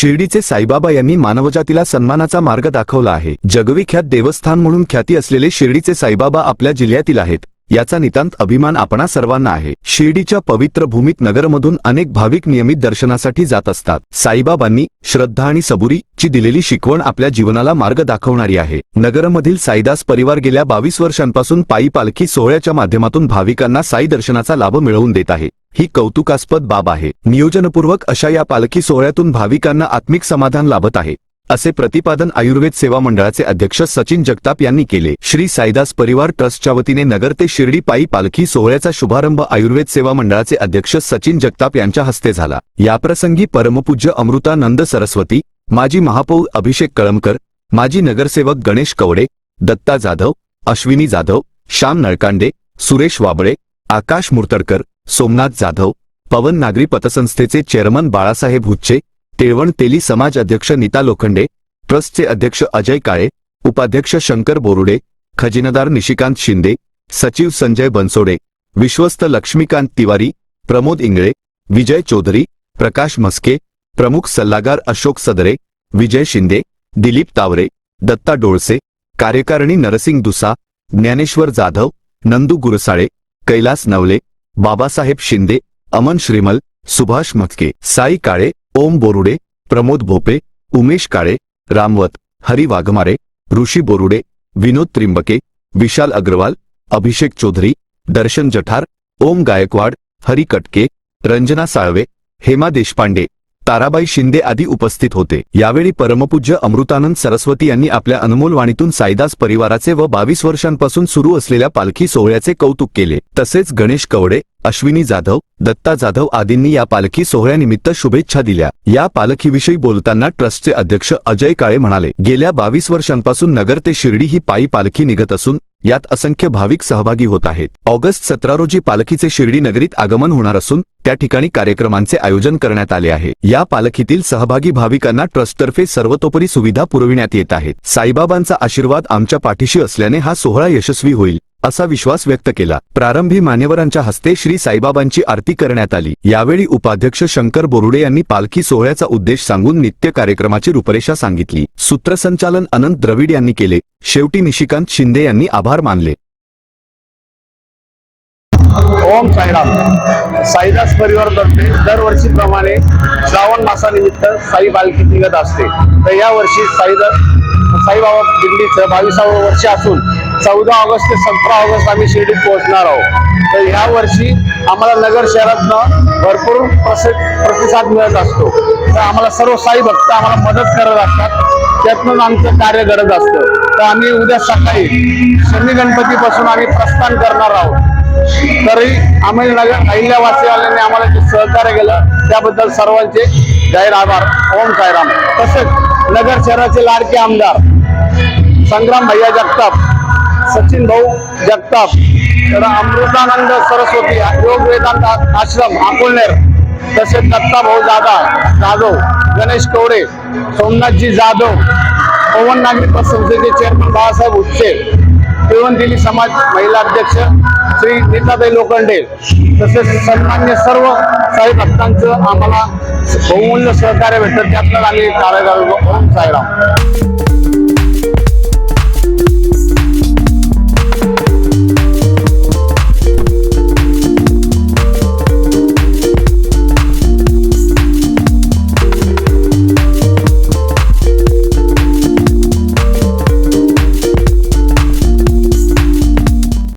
शिर्डीचे साईबाबा यांनी मानवजातीला सन्मानाचा मार्ग दाखवला आहे. जगविख्यात देवस्थान म्हणून ख्याती असलेले शिर्डीचे साईबाबा आपल्या जिल्ह्यातील आहेत. याचा नितांत अभिमान आपणा सर्वांना आहे. शिर्डीच्या पवित्र भूमीत नगरमधून अनेक भाविक नियमित दर्शनासाठी जात असतात. साईबाबांनी श्रद्धा आणि सबुरी ची दिलेली शिकवण आपल्या जीवनाला मार्ग दाखवणारी आहे. नगरमधील साईदास परिवार गेल्या बावीस वर्षांपासून पायी पालखी सोहळ्याच्या माध्यमातून भाविकांना साई दर्शनाचा लाभ मिळवून देत आहे. ही कौतुकास्पद बाब आहे. नियोजनपूर्वक अशा या पालखी सोहळ्यातून भाविकांना आत्मिक समाधान लाभत आहे. असे प्रतिपादन आयुर्वेद सेवा मंडळाचे अध्यक्ष सचिन जगताप यांनी केले. श्री साईदास परिवार ट्रस्टच्या वतीने नगर ते शिर्डी पायी पालखी सोहळ्याचा शुभारंभ आयुर्वेद सेवा मंडळाचे अध्यक्ष सचिन जगताप यांच्या हस्ते झाला. याप्रसंगी परमपूज्य अमृतानंद सरस्वती माजी महापौर अभिषेक कळमकर माजी नगरसेवक गणेश कवडे दत्ता जाधव अश्विनी जाधव श्याम नळकांडे सुरेश वाबळे आकाश मुर्तडकर सोमनाथ जाधव पवन नागरी पतसंस्थेचे चेअरमन बाळासाहेब हुच्चे टिळवण तेली समाज अध्यक्ष नीता लोखंडे ट्रस्टचे अध्यक्ष अजय काळे उपाध्यक्ष शंकर बोरुडे खजिनदार निशिकांत शिंदे सचिव संजय बनसोडे विश्वस्त लक्ष्मीकांत तिवारी प्रमोद इंगळे विजय चौधरी प्रकाश म्हस्के प्रमुख सल्लागार अशोक सदरे विजय शिंदे दिलीप तावरे दत्ता डोळसे कार्यकारिणी नरसिंग दुसा ज्ञानेश्वर जाधव नंदू गुरसाळे कैलास नवले बाबासाहेब शिंदे अमन श्रीमल सुभाष मस्के साई काळे ओम बोरुडे प्रमोद भोपे उमेश काळे रामवत हरी वाघमारे ऋषी बोरुडे विनोद त्रिंबके विशाल अग्रवाल अभिषेक चौधरी दर्शन जठार ओम गायकवाड हरी कटके रंजना साळवे हेमा देशपांडे. ताराबाई शिंदे आदी उपस्थित होते. यावेळी परमपूज्य अमृतानंद सरस्वती यांनी आपल्या अनमोल वाणीतून साईदास परिवाराचे व बावीस वर्षांपासून सुरू असलेल्या पालखी सोहळ्याचे कौतुक केले. तसेच गणेश कवडे अश्विनी जाधव दत्ता जाधव आदींनी या पालखी सोहळ्यानिमित्त शुभेच्छा दिल्या. या पालखीविषयी बोलताना ट्रस्टचे अध्यक्ष अजय काळे म्हणाले गेल्या बावीस वर्षांपासून नगर ते शिर्डी ही पायी पालखी निघत असून यात असंख्य भाविक सहभागी होत आहेत. ऑगस्ट सतरा रोजी पालखीचे शिर्डी नगरीत आगमन होणार असून त्या ठिकाणी कार्यक्रमांचे आयोजन करण्यात आले आहे. या पालखीतील सहभागी भाविकांना ट्रस्टतर्फे सर्वतोपरी सुविधा पुरविण्यात येत आहेत. साईबाबांचा आशीर्वाद आमच्या पाठीशी असल्याने हा सोहळा यशस्वी होईल. असा विश्वास व्यक्त केला. प्रारंभी मान्यवरांच्या हस्ते श्री साईबाबांची आरती करण्यात आली. यावेळी उपाध्यक्ष शंकर बोरुडे यांनी पालखी सोहळ्याचा उद्देश सांगून नित्य कार्यक्रमाची रूपरेषा सांगितली. सूत्रसंचालन अनंत द्रविड यांनी केले. शेवटी निशिकांत शिंदे यांनी आभार मानले. ओम साईराम. साईदास परिवारतर्फे दरवर्षीप्रमाणे श्रावण मासानिमित्त साई पालखी निघत असते. तर या वर्षी साईदास साईबाबा दिल्लीचं बावीसावं वर्ष असून चौदा ऑगस्ट ते सतरा ऑगस्ट आम्ही शिर्डीत पोहोचणार आहोत. तर ह्या वर्षी आम्हाला नगर शहरातनं भरपूर प्रस प्रतिसाद मिळत असतो. तर आम्हाला सर्व साई भक्त आम्हाला मदत करत असतात. त्यातून आमचं कार्य घडत असतं. तर आम्ही उद्या सकाळी शनी गणपतीपासून आम्ही प्रस्थान करणार आहोत. तरी आम्ही नगर अहिल्यावासीवाल्यांनी आम्हाला जे सहकार्य केलं त्याबद्दल सर्वांचे जाहीर आभार ओम साईराम. तसेच नगर शहराचे लाडके आमदार संग्राम भैया जगताप सचिन भाऊ जगताप तर अमृतानंद सरस्वती योग वेदांत आश्रम अकोलनेर तसेच दत्ता भाऊ जादा जाधव गणेश कवडे सोमनाथजी जाधव पवन नागरी पतसंस्थेचे चेअरमन बाळासाहेब उच्चे दिली समाज महिला अध्यक्ष श्री नीताबाई लोखंडे तसेच सन्मान्य सर्व साई भक्तांचं आम्हाला बहुमूल्य सहकार्य भेटतं त्यातलं आम्ही कार्य करतो ओम साईराम.